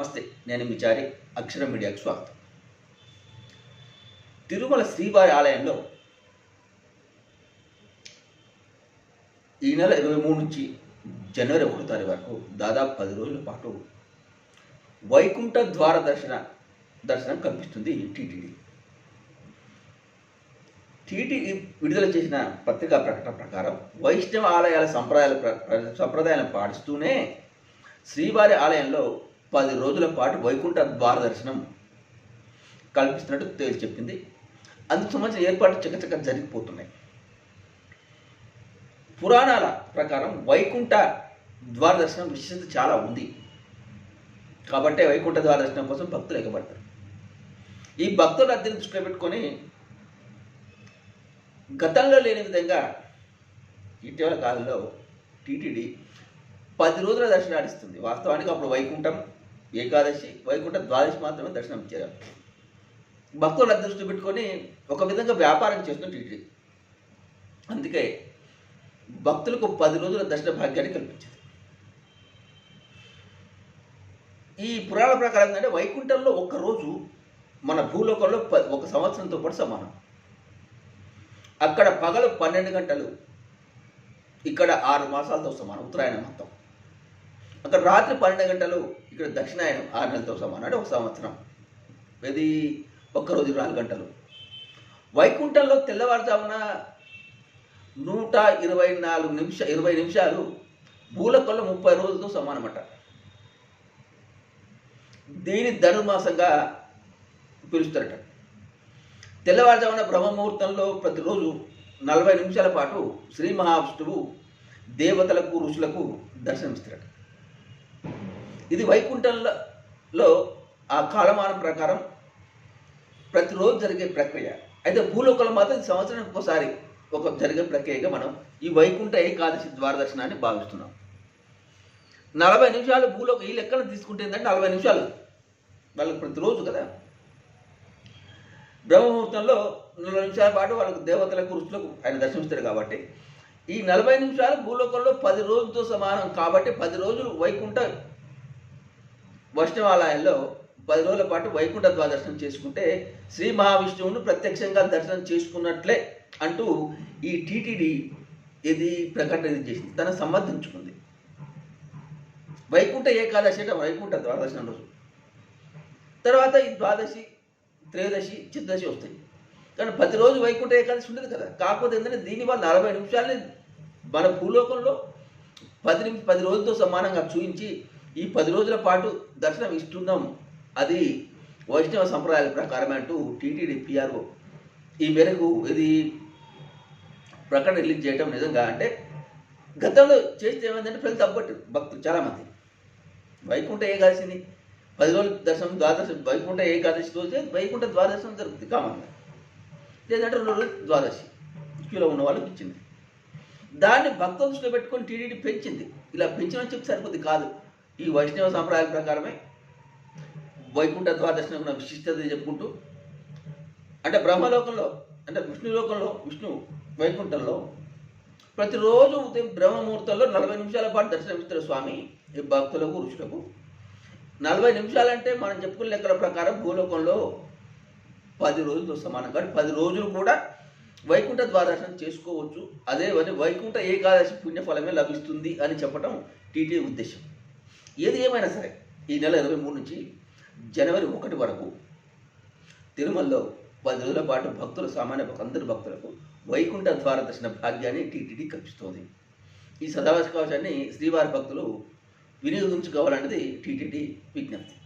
నమస్తే నేను విచారి అక్షర మీడియాకు స్వాగతం. తిరుమల శ్రీవారి ఆలయంలో ఈ నెల ఇరవై మూడు నుంచి జనవరి ఒకటో తారీఖు వరకు దాదాపు పది రోజుల పాటు వైకుంఠ ద్వార దర్శన దర్శనం కల్పిస్తుంది టీటీడీ. టీటీడీ విడుదల చేసిన పత్రికా ప్రకటన ప్రకారం వైష్ణవ ఆలయాల సంప్రదాయాల ప్ర- సంప్రదాయాలను పాటిస్తూనే శ్రీవారి ఆలయంలో పది రోజుల పాటు వైకుంఠ ద్వార దర్శనం కల్పిస్తున్నట్టు తేల్చి చెప్పింది. అందుకు సంబంధించిన ఏర్పాట్లు చకచక జరిగిపోతున్నాయి. పురాణాల ప్రకారం వైకుంఠ ద్వార దర్శనం విశేషత చాలా ఉంది. కాబట్టి వైకుంఠ ద్వార దర్శనం కోసం భక్తులు ఎగబడతారు. ఈ భక్తుల అద్దెని దృష్టిలో పెట్టుకొని గతంలో లేని విధంగా ఇటీవల కాలంలో టీటీడీ పది రోజుల దర్శనం ఆడిస్తుంది వాస్తవానికి అప్పుడు వైకుంఠం ఏకాదశి వైకుంఠ ద్వాదశి మాత్రమే దర్శనం ఇచ్చారు భక్తుల దృష్టి పెట్టుకొని ఒక విధంగా వ్యాపారం చేస్తున్న టీటీడీ అందుకే భక్తులకు పది రోజుల దర్శన భాగ్యాన్ని కల్పించింది ఈ పురాణ ప్రకారం ఏంటంటే వైకుంఠంలో ఒక్క రోజు మన భూలోకంలో ప- ఒక సంవత్సరంతో పాటు సమానం. అక్కడ పగలు పన్నెండు గంటలు ఇక్కడ ఆరు మాసాలతో సమానం ఉత్తరాయణ మొత్తం. అక్కడ రాత్రి పన్నెండు గంటలు ఇక్కడ దక్షిణాయనం ఆరు నెలలతో సమానం. అంటే ఒక సంవత్సరం. ఇది ఒక్కరోజు నాలుగు గంటలు. వైకుంఠంలో తెల్లవారుజామున నూట ఇరవై నాలుగు నిమిష ఇరవై నిమిషాలు భూలకొల్ల ముప్పై రోజులతో సమానమట. దీని ధనుర్మాసంగా పిలుస్తారట. తెల్లవారుజామున బ్రహ్మముహూర్తంలో ప్రతిరోజు నలభై నిమిషాల పాటు శ్రీ మహావిష్ణువు దేవతలకు ఋషులకు దర్శనమిస్తారట. ఇది వైకుంఠంలో ఆ కాలమానం ప్రకారం ప్రతిరోజు జరిగే ప్రక్రియ. అయితే భూలోకంలో మాత్రం ఇది సంవత్సరానికి ఒకసారి ఒక జరిగే ప్రక్రియగా మనం ఈ వైకుంఠ ఏకాదశి ద్వారదర్శనాన్ని భావిస్తున్నాం. నలభై నిమిషాలు భూలోక ఈ లెక్కన తీసుకుంటే ఏంటంటే నలభై నిమిషాలు. వాళ్ళకి ప్రతిరోజు కదా. బ్రహ్మముహూర్తంలో నలభై నిమిషాల పాటు వాళ్ళకు దేవతలకు ఋషులకు ఆయన దర్శిస్తారు కాబట్టి. ఈ నలభై నిమిషాలు భూలోకంలో పది రోజులతో సమానం కాబట్టి పది రోజులు వైకుంఠ వైష్ణవాలయంలో పది రోజుల పాటు వైకుంఠ ద్వాదర్శనం చేసుకుంటే శ్రీ మహావిష్ణువును ప్రత్యక్షంగా దర్శనం చేసుకున్నట్లే అంటూ ఈ టీటీడీ ఇది ప్రకటన చేసింది. తన సమర్థించుకుంది. వైకుంఠ ఏకాదశి అంటే వైకుంఠ ద్వాదశనం రోజు. తర్వాత ఈ ద్వాదశి త్రయోదశి చతుర్దశి వస్తాయి. కానీ ప్రతిరోజు వైకుంఠ ఏకాదశి ఉండదు కదా. కాకపోతే ఏంటంటే దీనివల్ల నలభై నిమిషాలని మన భూలోకంలో పది నిమిషం పది రోజులతో సమానంగా చూపించి ఈ పది రోజుల పాటు దర్శనం ఇస్తున్నాం. అది వైష్ణవ సంప్రదాయాల ప్రకారం అంటూ టీటీడీ పిఆర్ఓ ఈ మేరకు ఇది ప్రకటన రిలీజ్ చేయడం నిజంగా అంటే గతంలో చేస్తే ఏమైందంటే ప్రజలు తప్పట్టు భక్తులు చాలామంది. వైకుంఠ ఏకాదశిని పది రోజులు దర్శనం ద్వాదశి వైకుంఠ ఏకాదశి రోజే వైకుంఠ ద్వాదశం జరుగుతుంది కామన్గా. లేదంటే రెండు రోజులు ద్వాదశి క్యూలో ఉన్న వాళ్ళకి ఇచ్చింది దాన్ని భక్తుల దృష్టిలో పెట్టుకొని టీడీడీ పెంచింది. ఇలా పెంచమని చెప్పి సరిపోద్ది కాదు. ఈ వైష్ణవ సాంప్రదాయాల ప్రకారమే వైకుంఠ ద్వాదశి ఉన్న విశిష్టత చెప్పుకుంటూ అంటే బ్రహ్మలోకంలో అంటే విష్ణులోకంలో విష్ణు వైకుంఠంలో ప్రతిరోజు ఉదయం బ్రహ్మముహూర్తంలో నలభై నిమిషాల పాటు దర్శనమిస్తారు స్వామి ఈ భక్తులకు ఋషులకు. నలభై నిమిషాలంటే మనం చెప్పుకున్న లెక్కల ప్రకారం భూలోకంలో పది రోజులు సమానం. కానీ పది రోజులు కూడా వైకుంఠ ద్వాదర్శనం చేసుకోవచ్చు. అదే వైకుంఠ ఏకాదశి పుణ్యఫలమే లభిస్తుంది అని చెప్పడం టీటీ ఉద్దేశం. ఏది ఏమైనా సరే ఈ నెల ఇరవై మూడు నుంచి జనవరి ఒకటి వరకు తిరుమలలో పది రోజుల పాటు భక్తులు సామాన్య భక్- అందరి భక్తులకు వైకుంఠ ద్వార దర్శన భాగ్యాన్ని టీటీడీ కల్పిస్తోంది. ఈ సదావకాశాన్ని శ్రీవారి భక్తులు వినియోగించుకోవాలన్నది టీటీడీ విజ్ఞప్తి.